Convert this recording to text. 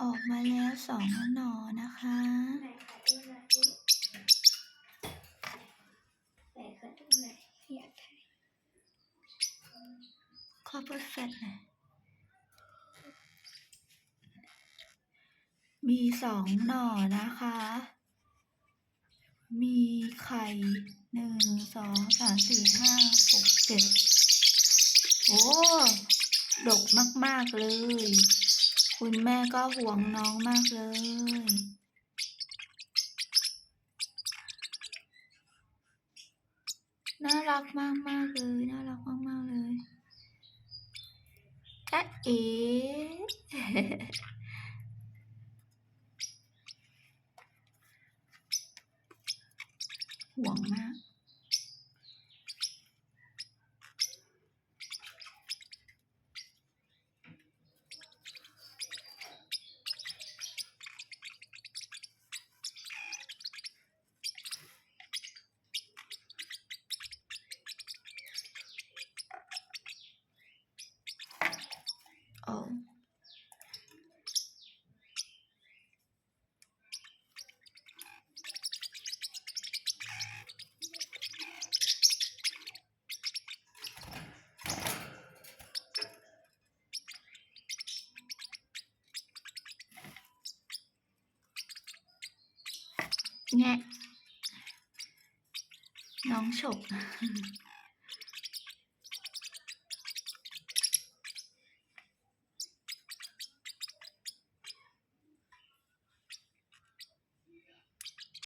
ออกมาแล้วสองหน่อนะคะไหนขอดูหน่อยดิไหนขอดูหน่อยอยากถ่ายขอเปิดแฟลชหน่อยมีสองหน่อนะคะ มีไข่หนึ่งสองสามสี่ห้าหกเจ็ดโอ้ ดกมาก ๆ เลย คุณแม่ก็ห่วงน้องมากเลย น่ารักมากๆเลย น่ารักมากๆเลยจ๊ะเอ๋ห่วงมาก โอ้แงะน้องฉก